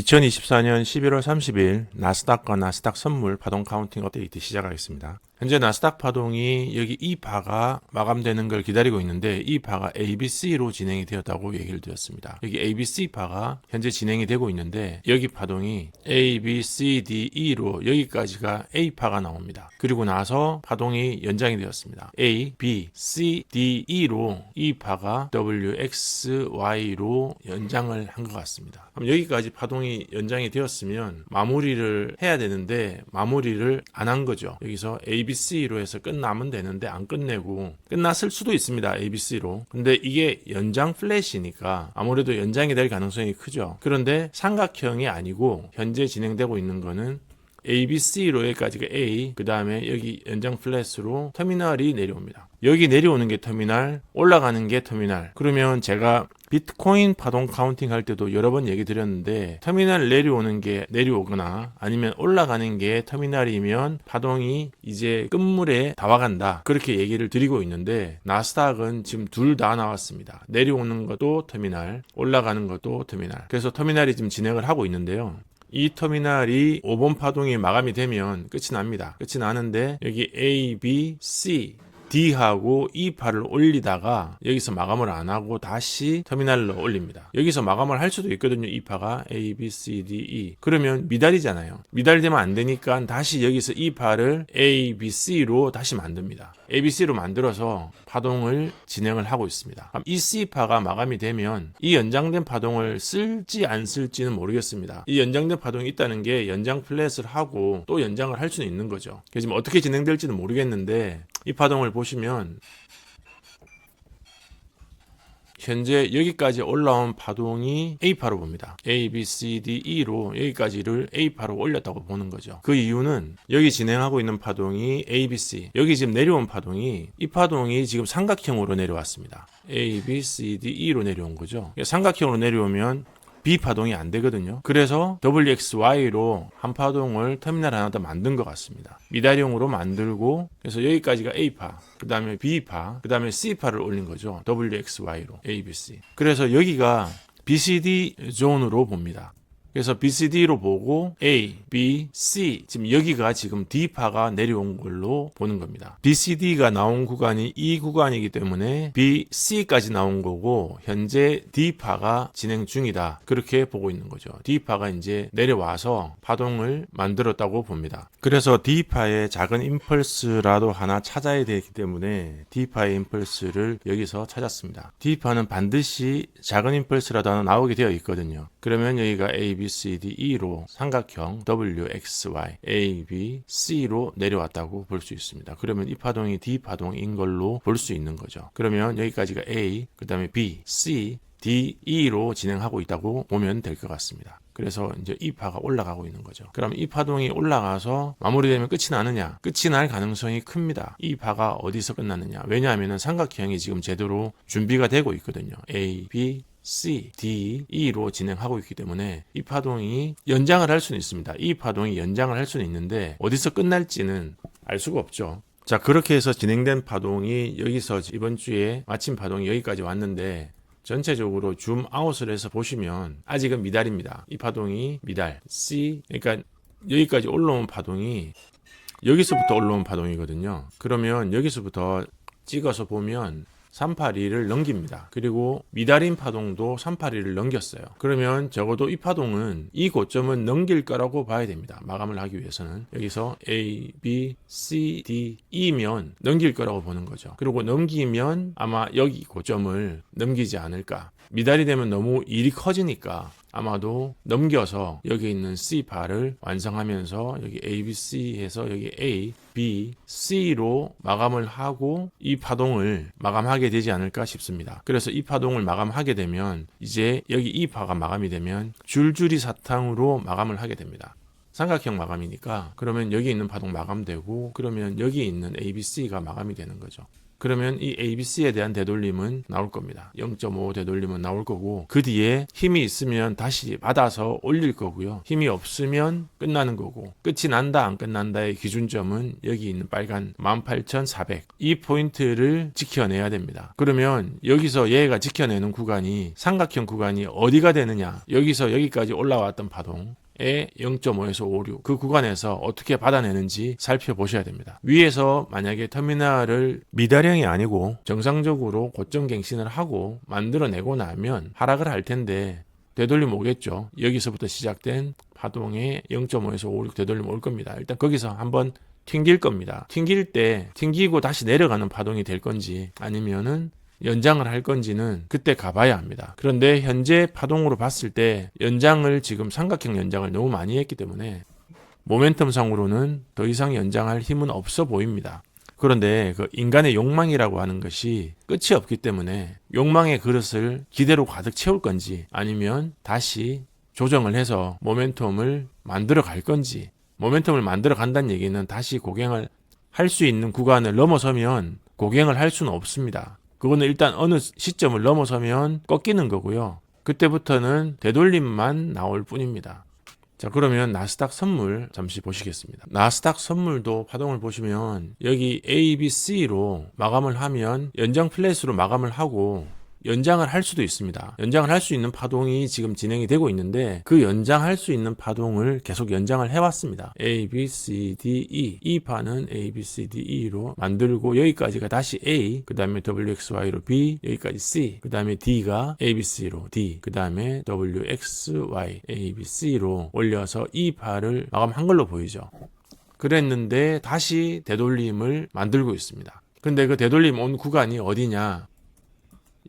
2024년 11월 30일 나스닥과 나스닥 선물 파동 카운팅 업데이트 시작하겠습니다. 현재 나스닥 파동이 여기 이 파가 마감되는 걸 기다리고 있는데 이 파가 ABC로 진행이 되었다고 얘기를 드렸습니다. 여기 ABC 파가 현재 진행이 되고 있는데 여기 파동이 A, B, C, D, E로 여기까지가 A 파가 나옵니다. 그리고 나서 파동이 연장이 되었습니다. A, B, C, D, E로 이 파가 W, X, Y로 연장을 한 것 같습니다. 그럼 여기까지 파동이 연장이 되었으면 마무리를 해야 되는데 마무리를 안 한 거죠. 여기서 ABC로 해서 끝나면 되는데 안 끝내고 끝났을 수도 있습니다. ABC로. 근데 이게 연장 플래시니까 아무래도 연장이 될 가능성이 크죠. 그런데 삼각형이 아니고 현재 진행되고 있는 거는 ABC로 여기까지가 A, 그 다음에 여기 연장 플랫으로 터미널이 내려옵니다. 여기 내려오는 게 터미널, 올라가는 게 터미널. 그러면 제가 비트코인 파동 카운팅 할 때도 여러 번 얘기 드렸는데 터미널 내려오는 게 내려오거나 아니면 올라가는 게 터미널이면 파동이 이제 끝물에 다 와간다. 그렇게 얘기를 드리고 있는데 나스닥은 지금 둘 다 나왔습니다. 내려오는 것도 터미널, 올라가는 것도 터미널. 그래서 터미널이 지금 진행을 하고 있는데요. 이 터미널이 5번 파동이 마감이 되면 끝이 납니다. 끝이 나는데 여기 A, B, C D하고 E파를 올리다가 여기서 마감을 안 하고 다시 터미널로 올립니다. 여기서 마감을 할 수도 있거든요. E파가 A, B, C, D, E. 그러면 미달이잖아요. 미달되면 안 되니까 다시 여기서 E파를 A, B, C로 다시 만듭니다. A, B, C로 만들어서 파동을 진행을 하고 있습니다. 이 C파가 마감이 되면 이 연장된 파동을 쓸지 안 쓸지는 모르겠습니다. 이 연장된 파동이 있다는 게 연장 플랫을 하고 또 연장을 할 수는 있는 거죠. 그래서 지금 어떻게 진행될지는 모르겠는데 이 파동을 보시면 현재 여기까지 올라온 파동이 A파로 봅니다. A, B, C, D, E로 여기까지를 A파로 올렸다고 보는 거죠. 그 이유는 여기 진행하고 있는 파동이 A, B, C. 여기 지금 내려온 파동이 이 파동이 지금 삼각형으로 내려왔습니다. A, B, C, D, E로 내려온 거죠. 삼각형으로 내려오면 B 파동이 안 되거든요. 그래서 WXY로 한 파동을 터미널 하나 더 만든 것 같습니다. 미달형으로 만들고 그래서 여기까지가 A파, 그 다음에 B파, 그 다음에 C파를 올린 거죠. WXY로 ABC. 그래서 여기가 BCD 존으로 봅니다. 그래서 BCD로 보고 A, B, C 지금 여기가 지금 D파가 내려온 걸로 보는 겁니다. BCD가 나온 구간이 이 구간이기 때문에 B, C까지 나온 거고 현재 D파가 진행 중이다. 그렇게 보고 있는 거죠. D파가 이제 내려와서 파동을 만들었다고 봅니다. 그래서 D파의 작은 임펄스라도 하나 찾아야 되기 때문에 D파의 임펄스를 여기서 찾았습니다. D파는 반드시 작은 임펄스라도 하나 나오게 되어 있거든요. 그러면 여기가 A, B, C, D, E로 삼각형 W, X, Y, A, B, C로 내려왔다고 볼 수 있습니다. 그러면 이 파동이 D 파동인 걸로 볼 수 있는 거죠. 그러면 여기까지가 A, 그 다음에 B, C, D, E로 진행하고 있다고 보면 될 것 같습니다. 그래서 이제 이 파가 올라가고 있는 거죠. 그럼 이 파동이 올라가서 마무리되면 끝이 나느냐? 끝이 날 가능성이 큽니다. 이 파가 어디서 끝나느냐? 왜냐하면 삼각형이 지금 제대로 준비가 되고 있거든요. A, B, C, D, E로 진행하고 있기 때문에 이 파동이 연장을 할 수는 있습니다. 이 파동이 연장을 할 수는 있는데 어디서 끝날지는 알 수가 없죠. 자, 그렇게 해서 진행된 파동이 여기서 이번 주에 마침 파동이 여기까지 왔는데 전체적으로 줌 아웃을 해서 보시면 아직은 미달입니다. 이 파동이 미달. C, 그러니까 여기까지 올라온 파동이 여기서부터 올라온 파동이거든요. 그러면 여기서부터 찍어서 보면 382를 넘깁니다. 그리고 미달인 파동도 382를 넘겼어요. 그러면 적어도 이 파동은 이 고점은 넘길 거라고 봐야 됩니다. 마감을 하기 위해서는 여기서 A, B, C, D, E면 넘길 거라고 보는 거죠. 그리고 넘기면 아마 여기 고점을 넘기지 않을까. 미달이 되면 너무 일이 커지니까 아마도 넘겨서 여기 있는 C파를 완성하면서 여기 A, B, C 해서 여기 A, B, C로 마감을 하고 이 파동을 마감하게 되지 않을까 싶습니다. 그래서 이 파동을 마감하게 되면 이제 여기 이 파가 마감이 되면 줄줄이 사탕으로 마감을 하게 됩니다. 삼각형 마감이니까 그러면 여기 있는 파동 마감되고 그러면 여기 있는 A, B, C가 마감이 되는 거죠. 그러면 이 ABC에 대한 되돌림은 나올 겁니다. 0.5 되돌림은 나올 거고 그 뒤에 힘이 있으면 다시 받아서 올릴 거고요. 힘이 없으면 끝나는 거고 끝이 난다 안 끝난다의 기준점은 여기 있는 빨간 18,400 이 포인트를 지켜내야 됩니다. 그러면 여기서 얘가 지켜내는 구간이 삼각형 구간이 어디가 되느냐 여기서 여기까지 올라왔던 파동 에 0.5에서 56. 그 구간에서 어떻게 받아내는지 살펴보셔야 됩니다. 위에서 만약에 터미널을 미다량이 아니고 정상적으로 고점 갱신을 하고 만들어내고 나면 하락을 할 텐데 되돌림 오겠죠. 여기서부터 시작된 파동에 0.5에서 56 되돌림 올 겁니다. 일단 거기서 한번 튕길 겁니다. 튕길 때 튕기고 다시 내려가는 파동이 될 건지 아니면은 연장을 할 건지는 그때 가봐야 합니다. 그런데 현재 파동으로 봤을 때 연장을 지금 삼각형 연장을 너무 많이 했기 때문에 모멘텀 상으로는 더 이상 연장할 힘은 없어 보입니다. 그런데 그 인간의 욕망이라고 하는 것이 끝이 없기 때문에 욕망의 그릇을 기대로 가득 채울 건지 아니면 다시 조정을 해서 모멘텀을 만들어 갈 건지 모멘텀을 만들어 간다는 얘기는 다시 고갱을 할 수 있는 구간을 넘어서면 고갱을 할 수는 없습니다. 그거는 일단 어느 시점을 넘어서면 꺾이는 거고요. 그때부터는 되돌림만 나올 뿐입니다. 자, 그러면 나스닥 선물 잠시 보시겠습니다. 나스닥 선물도 파동을 보시면 여기 A, B, C로 마감을 하면 연장 플랫으로 마감을 하고 연장을 할 수도 있습니다. 연장을 할 수 있는 파동이 지금 진행이 되고 있는데 그 연장할 수 있는 파동을 계속 연장을 해왔습니다. A, B, C, D, E 이 판은 A, B, C, D, E로 만들고 여기까지가 다시 A 그 다음에 W, X, Y로 B 여기까지 C 그 다음에 D가 A, B, C로 D 그 다음에 W, X, Y A, B, C로 올려서 이 팔을 마감한 걸로 보이죠. 그랬는데 다시 되돌림을 만들고 있습니다. 근데 그 되돌림 온 구간이 어디냐?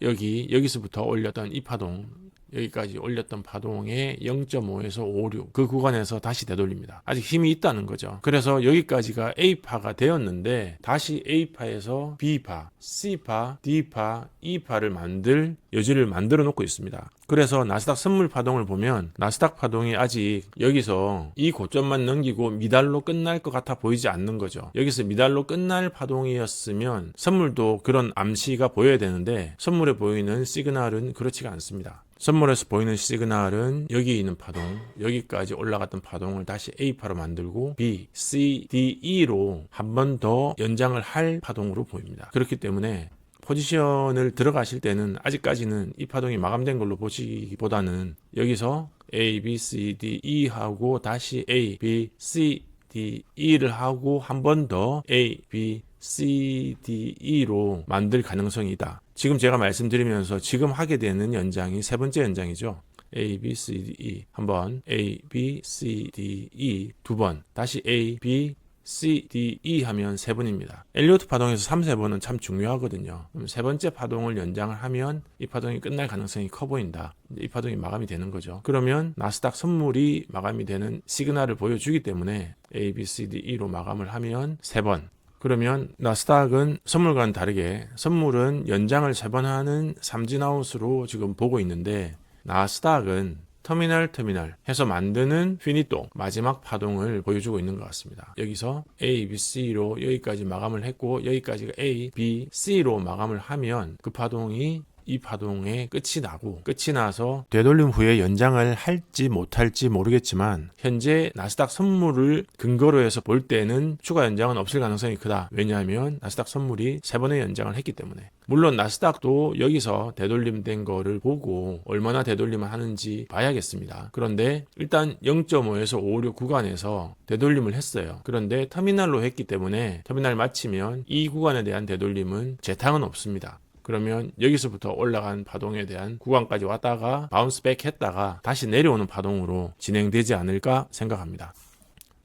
여기 여기서부터 올렸던 이 파동 여기까지 올렸던 파동의 0.5에서 56. 그 구간에서 다시 되돌립니다. 아직 힘이 있다는 거죠. 그래서 여기까지가 A파가 되었는데 다시 A파에서 B파, C파, D파, E파를 만들 여지를 만들어 놓고 있습니다. 그래서 나스닥 선물 파동을 보면 나스닥 파동이 아직 여기서 이 고점만 넘기고 미달로 끝날 것 같아 보이지 않는 거죠. 여기서 미달로 끝날 파동이었으면 선물도 그런 암시가 보여야 되는데 선물에 보이는 시그널은 그렇지가 않습니다. 선물에서 보이는 시그널은 여기 있는 파동, 여기까지 올라갔던 파동을 다시 A파로 만들고 B, C, D, E로 한 번 더 연장을 할 파동으로 보입니다. 그렇기 때문에 포지션을 들어가실 때는 아직까지는 이 파동이 마감된 걸로 보시기보다는 여기서 A, B, C, D, E 하고 다시 A, B, C, D, E를 하고 한 번 더 A, B, C, D, E로 만들 가능성이 있다. 지금 제가 말씀드리면서 지금 하게 되는 연장이 세 번째 연장이죠. A, B, C, D, E. 한번 A, B, C, D, E 두 번. 다시 A, B, C, D, E 하면 세 번입니다. 엘리오트 파동에서 3, 세 번은 참 중요하거든요. 그럼 세 번째 파동을 연장을 하면 이 파동이 끝날 가능성이 커 보인다. 이 파동이 마감이 되는 거죠. 그러면 나스닥 선물이 마감이 되는 시그널을 보여주기 때문에 A, B, C, D, E로 마감을 하면 세 번. 그러면 나스닥은 선물과는 다르게 선물은 연장을 세 번 하는 삼진아웃으로 지금 보고 있는데 나스닥은 터미널 터미널 해서 만드는 피니또 마지막 파동을 보여주고 있는 것 같습니다. 여기서 A, B, C로 여기까지 마감을 했고 여기까지가 A, B, C로 마감을 하면 그 파동이 이 파동의 끝이 나고 끝이 나서 되돌림 후에 연장을 할지 못할지 모르겠지만 현재 나스닥 선물을 근거로 해서 볼 때는 추가 연장은 없을 가능성이 크다. 왜냐하면 나스닥 선물이 세 번의 연장을 했기 때문에 물론 나스닥도 여기서 되돌림된 거를 보고 얼마나 되돌림을 하는지 봐야겠습니다. 그런데 일단 0.5에서 56 구간에서 되돌림을 했어요. 그런데 터미널로 했기 때문에 터미널 마치면 이 구간에 대한 되돌림은 재탕은 없습니다. 그러면 여기서부터 올라간 파동에 대한 구간까지 왔다가 바운스 백 했다가 다시 내려오는 파동으로 진행되지 않을까 생각합니다.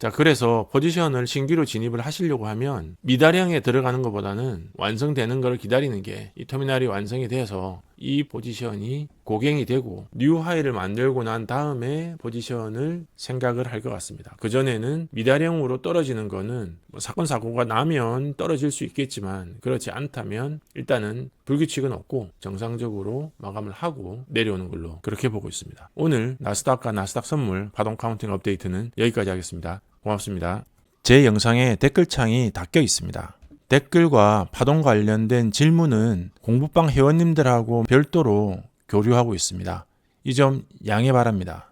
자, 그래서 포지션을 신규로 진입을 하시려고 하면 미다량에 들어가는 것보다는 완성되는 걸 기다리는 게 이 터미널이 완성이 돼서 이 포지션이 고갱이 되고 뉴 하이를 만들고 난 다음에 포지션을 생각을 할 것 같습니다. 그전에는 미다량으로 떨어지는 거는 뭐 사건 사고가 나면 떨어질 수 있겠지만 그렇지 않다면 일단은 불규칙은 없고 정상적으로 마감을 하고 내려오는 걸로 그렇게 보고 있습니다. 오늘 나스닥과 나스닥 선물 파동 카운팅 업데이트는 여기까지 하겠습니다. 고맙습니다. 제 영상에 댓글창이 닫혀 있습니다. 댓글과 파동 관련된 질문은 공부방 회원님들하고 별도로 교류하고 있습니다. 이 점 양해 바랍니다.